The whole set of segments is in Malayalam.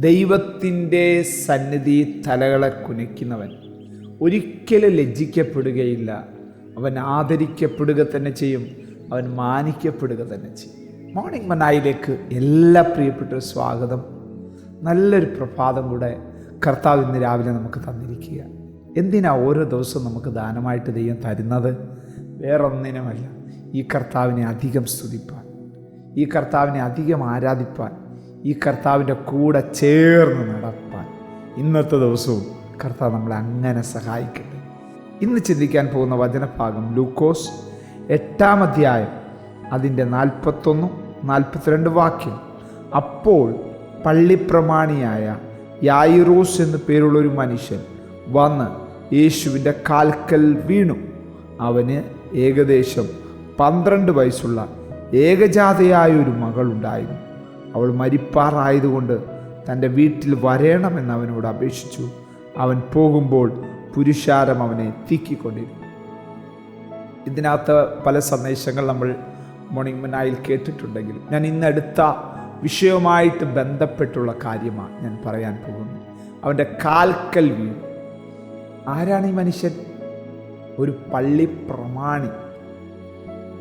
ദൈവത്തിന്റെ സന്നിധി തലകളെ കുനിക്കുന്നവൻ ഒരിക്കലും ലജ്ജിക്കപ്പെടുകയില്ല. അവൻ ആദരിക്കപ്പെടുക തന്നെ ചെയ്യും. അവൻ മാനിക്കപ്പെടുക തന്നെ ചെയ്യും. മോർണിംഗ് മനായിലേക്ക് എല്ലാ പ്രിയപ്പെട്ട സ്വാഗതം. നല്ലൊരു പ്രഭാതം കൂടെ കർത്താവ് ഇന്ന് രാവിലെ നമുക്ക് തന്നിരിക്കുക. എന്തിനാ ഓരോ ദിവസവും നമുക്ക് ദാനമായിട്ട് ദൈവം തരുന്നത്? വേറൊന്നിനുമല്ല. ഈ കർത്താവിനെ അധികം സ്തുതിപ്പാൻ. ഈ കർത്താവിനെ അധികം ആരാധിപ്പാൻ. ഈ കർത്താവിന്റെ കൂടെ ചേർന്ന് നടപ്പാൻ. ഇന്നത്തെ ദിവസവും കർത്താവ് നമ്മളെ അങ്ങനെ സഹായിക്കട്ടെ. ഇന്ന് ചിന്തിക്കാൻ പോകുന്ന വചനഭാഗം ലൂക്കോസ് എട്ടാം അധ്യായം അതിന്റെ നാൽപ്പത്തൊന്നും നാൽപ്പത്തിരണ്ട് വാക്യം. അപ്പോൾ പള്ളിപ്രമാണിയായ യായിറോസ് എന്നു പേരുള്ള ഒരു മനുഷ്യൻ വന്ന് യേശുവിന്റെ കാൽക്കൽ വീണു. അവന് ഏകദേശം പന്ത്രണ്ട് വയസ്സുള്ള ഏകജാതയായ ഒരു മകളുണ്ടായിരുന്നു. അവൾ മരിപ്പാറായതുകൊണ്ട് തന്റെ വീട്ടിൽ വരേണമെന്ന് അവനോട് അപേക്ഷിച്ചു. അവൻ പോകുമ്പോൾ പുരുഷാരം അവനെ തീക്കിക്കൊണ്ടിരുന്നു. ഇതിനകത്ത് പല സന്ദേശങ്ങൾ നമ്മൾ മോർണിംഗ് മനായിൽ കേട്ടിട്ടുണ്ടെങ്കിൽ ഞാൻ ഇന്നെടുത്ത വിഷയവുമായിട്ട് ബന്ധപ്പെട്ടുള്ള കാര്യമാണ് ഞാൻ പറയാൻ പോകുന്നത്. അവന്റെ കാൽക്കൽ വീണു. ആരാണ് ഈ മനുഷ്യൻ? ഒരു പള്ളി പ്രമാണി.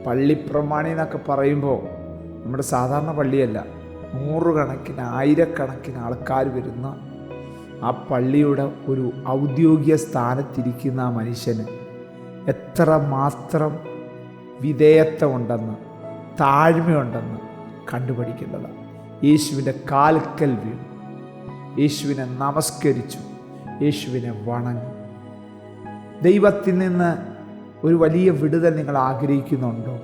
പള്ളി പ്രമാണി എന്നൊക്കെ പറയുമ്പോൾ നമ്മുടെ സാധാരണ പള്ളിയല്ല. നൂറുകണക്കിന് ആയിരക്കണക്കിന് ആൾക്കാർ വരുന്ന ആ പള്ളിയുടെ ഒരു ഔദ്യോഗിക സ്ഥാനത്തിരിക്കുന്ന ആ മനുഷ്യന് എത്ര മാത്രം വിധേയത്വമുണ്ടെന്ന് താഴ്മയുണ്ടെന്ന് കണ്ടുപഠിക്കേണ്ടതാണ് യേശുവിന്റെ കാൽക്കൽ വീണു. യേശുവിനെ നമസ്കരിച്ചു. യേശുവിനെ വണങ്ങി. ദൈവത്തിൽ നിന്ന് ഒരു വലിയ വിടുതൽ നിങ്ങൾ ആഗ്രഹിക്കുന്നുണ്ടോ?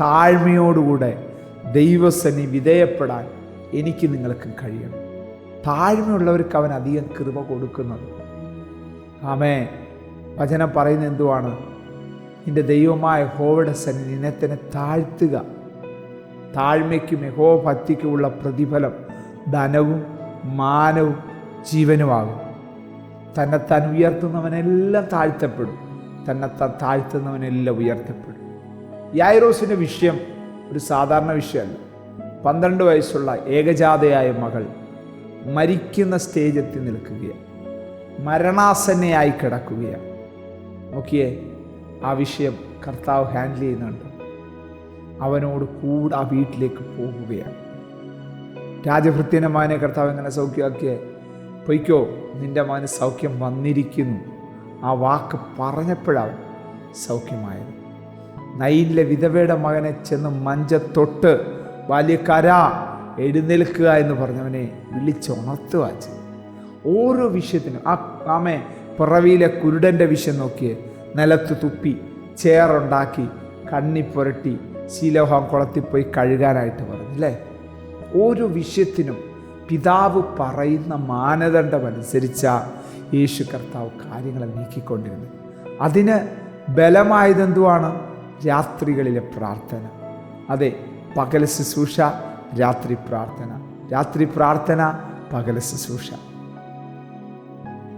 താഴ്മയോടുകൂടെ ദൈവസന്നി വിധേയപ്പെടാൻ എനിക്ക് നിങ്ങൾക്ക് കഴിയണം. താഴ്മയുള്ളവർക്ക് അവൻ അധികം കൃപ കൊടുക്കുന്നത്. ആമേ വചനം പറയുന്ന എന്തുവാണ്? നിന്റെ ദൈവമായ ഹോവയുടെ സന്നി നിന്നെ തന്നെ താഴ്ത്തുക. താഴ്മയ്ക്കും യഹോ ഭക്തിക്കുമുള്ള പ്രതിഫലം ധനവും മാനവും ജീവനുമാകും. തന്നെത്താൻ ഉയർത്തുന്നവനെല്ലാം താഴ്ത്തപ്പെടും. തന്നെത്താൻ താഴ്ത്തുന്നവനെല്ലാം ഉയർത്തപ്പെടും. യായറോസിന്റെ വിഷയം ഒരു സാധാരണ വിഷയമല്ല പന്ത്രണ്ട് വയസ്സുള്ള ഏകജാതയായ മകൾ മരിക്കുന്ന സ്റ്റേജെത്തി നിൽക്കുകയാണ്. മരണാസന്നയായി കിടക്കുകയാണ്. നോക്കിയേ ആ വിഷയം കർത്താവ് ഹാൻഡിൽ ചെയ്യുന്നുണ്ട്. അവനോട് കൂടെ ആ വീട്ടിലേക്ക് പോകുകയാണ്. രാജഭൃത്യന്റെ മകനെ കർത്താവ് എങ്ങനെ സൗഖ്യമാക്കിയേ? പൊയ്ക്കോ നിന്റെ മകന് സൗഖ്യം വന്നിരിക്കുന്നു. ആ വാക്ക് പറഞ്ഞപ്പോഴാണ് സൗഖ്യമായത്. നൈലിലെ വിധവയുടെ മകനെ ചെന്ന് മഞ്ചത്തൊട്ട് ബാല്യക്കാര എഴുന്നേൽക്കുക എന്ന് പറഞ്ഞവനെ വിളിച്ചുണർത്തുക ഓരോ വിഷയത്തിനും ആ ആമേ പിറവിയിലെ കുരുടന്റെ വിഷയം നോക്കി നിലത്ത് തുപ്പി ചേറുണ്ടാക്കി കണ്ണി പുരട്ടി ശീലോഹം കുളത്തിൽ പോയി കഴുകാനായിട്ട് പറഞ്ഞു അല്ലേ? ഓരോ വിഷയത്തിനും പിതാവ് പറയുന്ന മാനദണ്ഡമനുസരിച്ച യേശു കർത്താവ് കാര്യങ്ങളെ നീക്കിക്കൊണ്ടിരുന്നത്. അതിന് ബലമായതെന്തുവാണ്? രാത്രികളിലെ പ്രാർത്ഥന. അതെ പകൽ ശുശ്രൂഷ രാത്രി പ്രാർത്ഥന. രാത്രി പ്രാർത്ഥന പകൽ ശുശ്രൂഷ.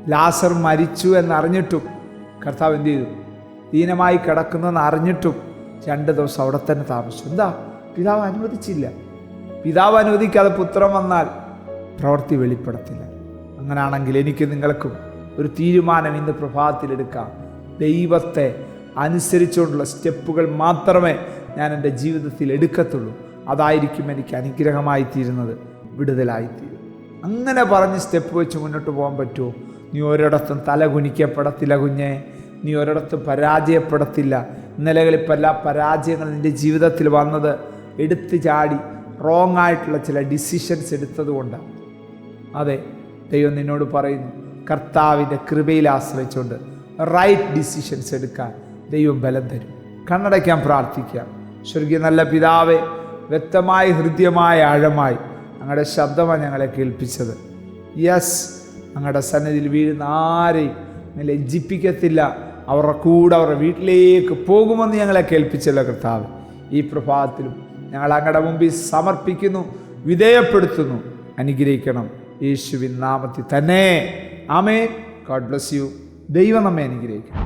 ലാസർ മരിച്ചു എന്നറിഞ്ഞിട്ടും കർത്താവ് എന്ത് ചെയ്തു? ദീനമായി കിടക്കുന്നെന്ന് അറിഞ്ഞിട്ടും രണ്ട് ദിവസം അവിടെ തന്നെ താമസിച്ചു. എന്താ? പിതാവ് അനുവദിച്ചില്ല. പിതാവ് അനുവദിക്കാതെ പുത്രം വന്നാൽ പ്രവൃത്തി വെളിപ്പെടത്തില്ല. അങ്ങനെയാണെങ്കിൽ എനിക്ക് നിങ്ങൾക്കും ഒരു തീരുമാനം ഇന്ന് പ്രഭാതത്തിലെടുക്കാം ദൈവത്തെ അനുസരിച്ചുകൊണ്ടുള്ള സ്റ്റെപ്പുകൾ മാത്രമേ ഞാൻ എന്റെ ജീവിതത്തിൽ എടുക്കത്തുള്ളൂ. അതായിരിക്കും എനിക്ക് അനുഗ്രഹമായി തീരുന്നത് വിടുതലായിത്തീരും. അങ്ങനെ പറഞ്ഞ് സ്റ്റെപ്പ് വെച്ച് മുന്നോട്ട് പോകാൻ പറ്റുമോ? നീ ഒരിടത്തും തല കുനിക്കപ്പെടത്തില്ല കുഞ്ഞെ. നീ ഒരിടത്തും പരാജയപ്പെടത്തില്ല. ഇന്നലകളിൽ പല പരാജയങ്ങൾ നിന്റെ ജീവിതത്തിൽ വന്നത് എടുത്തു ചാടി റോങ് ആയിട്ടുള്ള ചില ഡിസിഷൻസ് എടുത്തതുകൊണ്ടാണ് അതെ ദൈവം നിന്നോട് പറയുന്നു കർത്താവിന്റെ കൃപയിൽ ആശ്രയിച്ചുകൊണ്ട് റൈറ്റ് ഡിസിഷൻസ് എടുക്കാൻ ദൈവം ബലം തരും. കണ്ണടയ്ക്കാൻ പ്രാർത്ഥിക്കാം സ്വർഗീയ നല്ല പിതാവെ വ്യക്തമായി ഹൃദ്യമായ ആഴമായി അങ്ങയുടെ ശബ്ദമാണ് ഞങ്ങളെ കേൾപ്പിച്ചത്. യെസ് അങ്ങയുടെ സന്നിധിയിൽ വീഴുന്ന ആരെയും ലജ്ജിപ്പിക്കത്തില്ല. അവരുടെ കൂടെ അവരുടെ വീട്ടിലേക്ക് പോകുമെന്ന് ഞങ്ങളെ കേൾപ്പിച്ചല്ലോ കർത്താവ്. ഈ പ്രഭാതത്തിലും ഞങ്ങൾ അങ്ങയുടെ മുമ്പിൽ സമർപ്പിക്കുന്നു വിധേയപ്പെടുത്തുന്നു അനുഗ്രഹിക്കണം. യേശുവിൻ നാമത്തിൽ തന്നെ. ആമേ ഗോഡ് ബ്ലസ് യു ദൈവം നമ്മെ അനുഗ്രഹിക്കണം